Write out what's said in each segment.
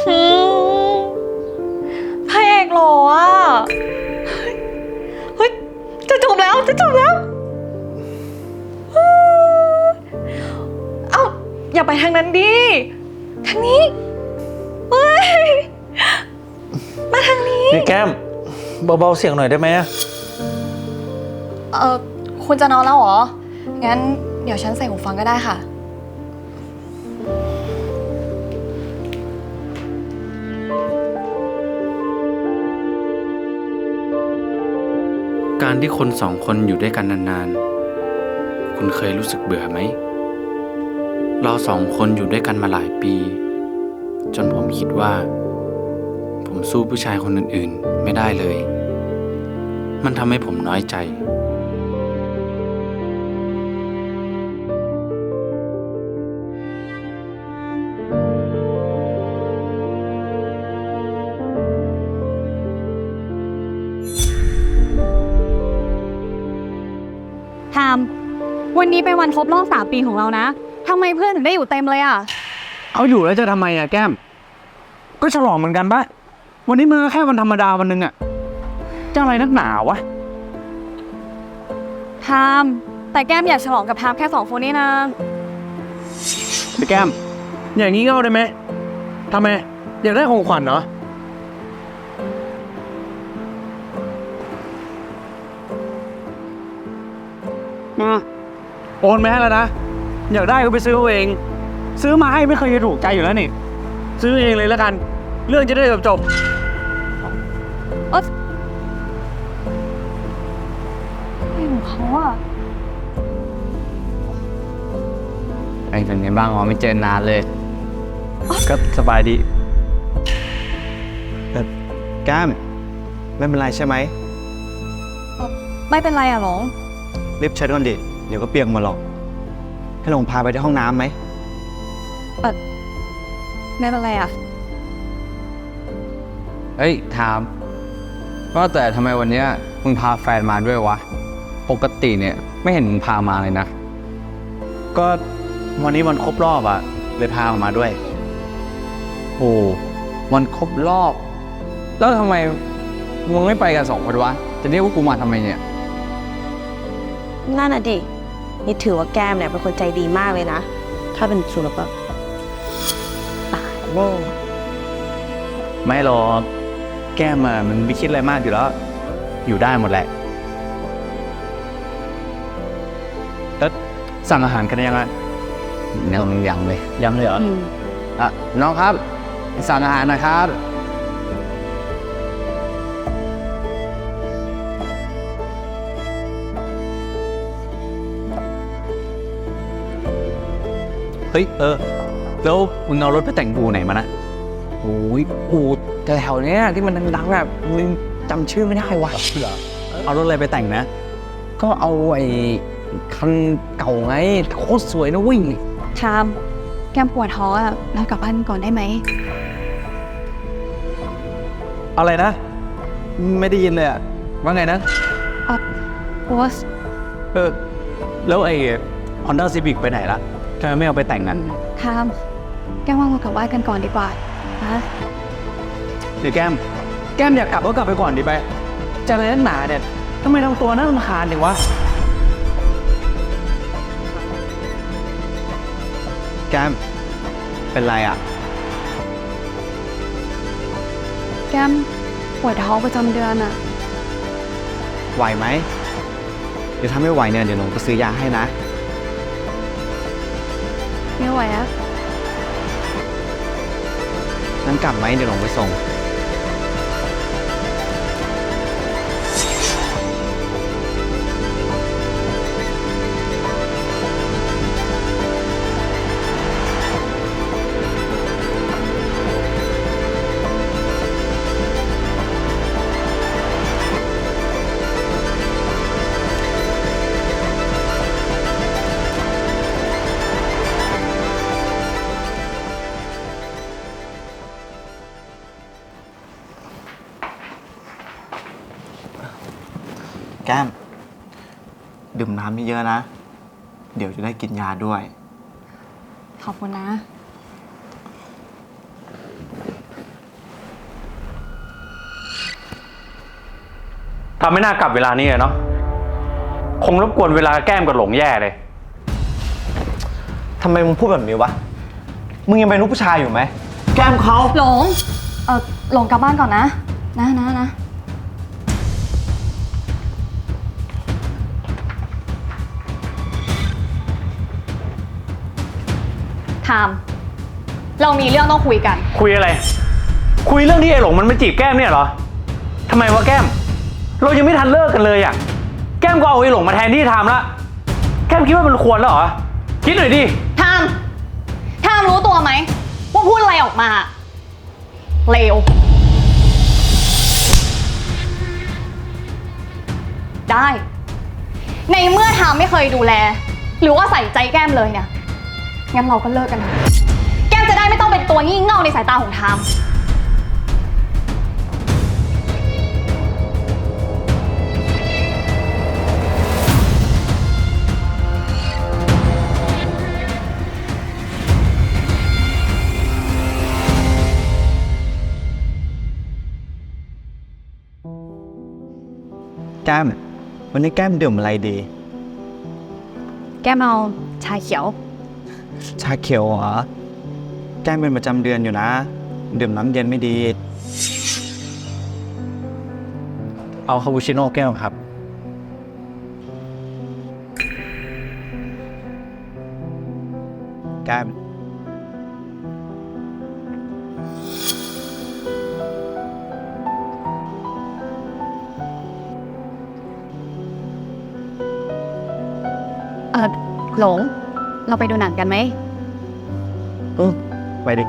หืมพระเอกหล่ออะ เฮ้ย จะจบแล้ว จะจบแล้ว เอ้า อย่าไปทางนั้นดิ ทางนี้เฮ้ย มาทางนี้ นี่แก้ม เบาๆเสียงหน่อยได้ไหมอะเออคุณจะนอนแล้วเหรอ งั้นเดี๋ยวฉันใส่หูฟังก็ได้ค่ะ การที่คนสองคนอยู่ด้วยกันนานๆ คุณเคยรู้สึกเบื่อไหม เราสองคนอยู่ด้วยกันมาหลายปี จนผมคิดว่า ผมสู้ผู้ชายคนอื่นๆไม่ได้เลย มันทำให้ผมน้อยใจ วันนี้เป็นวันครบรอบสามปีของเรานะทำไมเพื่อนถึงได้อยู่เต็มเลยอะ เอาอยู่แล้วจะทำไมอะแก้ม ก็ฉลองเหมือนกันปะวันนี้มันก็แค่วันธรรมดาวันหนึงอะจะอะไรนักหนาวะ ทาม แต่แก้มอยากฉลองกับทามแค่สองคนนี่นะไปแก้ม อย่างนี้ก็เอาได้ไหมทำไม อยากได้ของขวัญเหรออืม โอนมาให้แล้วนะ อยากได้ก็ไปซื้อเอาเอง ซื้อมาให้ไม่เคยจะถูกใจอยู่แล้วนี่ ซื้อเองเลยแล้วกัน เรื่องจะได้จบจบไม่ของเขาอะไอ้เป็นไงบ้างอ๋อไม่เจอนานเลย ก็สบายดีแก้มไม่เป็นไรใช่ไหม ไม่เป็นไรอะหลง รีบเช็ดก่อนดิ เดี๋ยวก็เปียกหมาหรอก ให้หลงพาไปที่ห้องน้ำไหม ไม่เป็นไรอะ เฮ้ย ถามว่าแต่ทำไมวันเนี้ยมึงพาแฟนมาด้วยวะ ปกติเนี่ยไม่เห็นมึงพามาเลยนะ ก็วันนี้วันครบรอบอะเลยพาออกมาด้วย โอ้วันครบรอบ แล้วทำไมมึงไม่ไปกันสองคนวะ จะเรียกว่ากูมาทำไมเนี่ย นั่นน่ะดิ นี่ถือว่าแก้มเนี่ยเป็นคนใจดีมากเลยนะ ถ้าเป็นสุรปะตายแน่ไม่หรอกแก้มอะมันไม่คิดอะไรมากอยู่แล้ว อยู่ได้หมดแหละแล้วสั่งอาหารกันยังไงยังยังเลยยังเลยเหรออืม อะน้องครับ สั่งอาหารหนะครับ เฮ้ยเออ แล้วมึงเอารถไปแต่งบูไหนมานะโอ้ยกูแต่แถวเนี้ยที่มันดังๆอะมึงจำชื่อไม่ได้วะเอารถอะไรไปแต่งนะ ก็เอาไอ้คันเก่าไงโคตรสวยนะเวิ่งทาม แก้มปวดท้องอะเรากลับบ้านก่อนได้ไหม อะไรนะ ไม่ได้ยินเลยอะว่าไงนะอะโอ๊สเออ แล้วไอ้ Honda Civic ไปไหนละ ทำไมไม่เอาไปแต่งกันทามแก้มว่าเรากลับบ้านกันก่อนดีกว่านะเดี๋ยวแก้ม แก้มอยากกลับก็กลับไปก่อนดีไปจะอะไรนักหนาเนี่ยทำไมทำตัวน่ารำคาญเนี่ยวะ แก้ม เป็นไรอะ แก้มปวดท้องประจำเดือนอะไหวไหม เดี๋ยวถ้าไม่ไหวเนี่ยเดี๋ยวหนูไปซื้อยาให้นะ ไม่ไหวอะนั้นกลับไหมเดี๋ยวหนูไปส่ง แก้ม ดื่มน้ำเยอะนะ เดี๋ยวจะได้กินยาด้วย ขอบคุณนะ ทำไม่น่ากลับเวลานี้เลยเนาะ คงรบกวนเวลาแก้มกับหลงแย่เลย ทำไมมึงพูดแบบนี้วะ มึงยังเป็นลูกผู้ชายอยู่ไหม แก้มเขา หลง เออหลงกลับบ้านก่อนนะ นะนะนะ ทาม เรามีเรื่องต้องคุยกัน คุยอะไร คุยเรื่องที่ไอ้หลงมันมาจีบแก้มเนี่ยเหรอทำไมวะแก้ม เรายังไม่ทันเลิกกันเลยอะแก้มก็เอาไอ้หลงมาแทนที่ทำละ แก้มคิดว่ามันควรแล้วเหรอ คิดหน่อยดิ ทาม ทามรู้ตัวไหมว่าพูดอะไรออกมา เลว ได้ ในเมื่อทามไม่เคยดูแล หรือว่าใส่ใจแก้มเลยเนี่ย งั้นเราก็เลิกกันเถอะแก้มจะได้ไม่ต้องเป็นตัวงี่เง่าในสายตาของทาม แก้ม วันนี้แก้มดื่มอะไรดี แก้มเอาชาเขียว ชาเขียวเหรอ แก้มเป็นประจำเดือนอยู่นะ ดื่มน้ำเย็นไม่ดี เอาคาปูชิโน่แก้วครับ แก้ม เออหลง เราไปดูหนังกันไหมอือไปดิ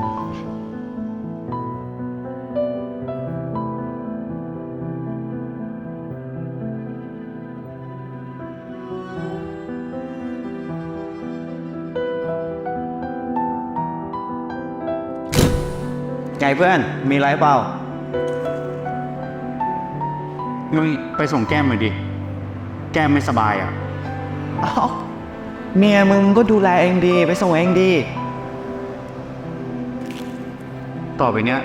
ไงเพื่อน มีไรเปล่า นุ้ยไปส่งแก้มหน่อยดิ แก้มไม่สบายอะเอ้า เมียมึงก็ดูแลเองดีไปส่งเองดี ต่อไปเนี้ย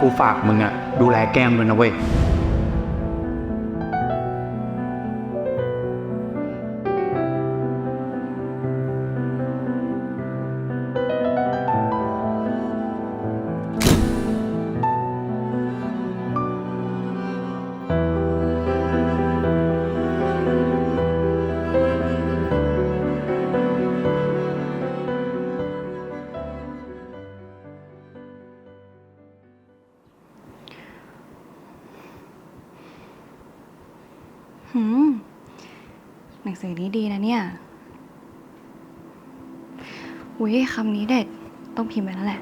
กูฝากมึงอะดูแลแก้มด้วยนะเว้ย หืมหนังสือนี้ดีนะเนี่ยอุ้ยคำนี้เด็ด ต้องพิมพ์ไปแล้วแหละ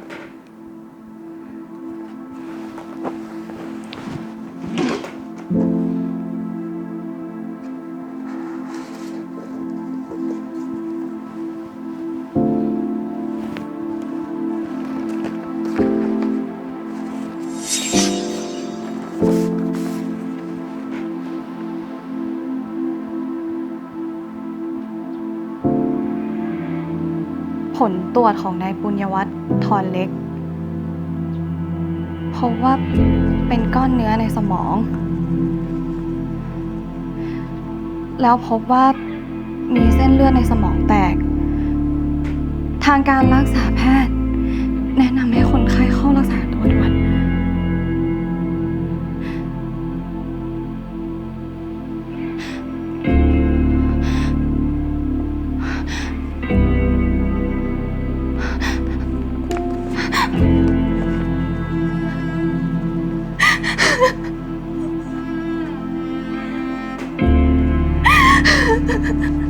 ผลตรวจของนายปุญญวัฒน์ทอนเล็กพบว่าเป็นก้อนเนื้อในสมอง แล้วพบว่ามีเส้นเลือดในสมองแตก ทางการรักษาแพทย์ แนะนำให้คนไข้เข้ารักษาตัว Ha ha ha.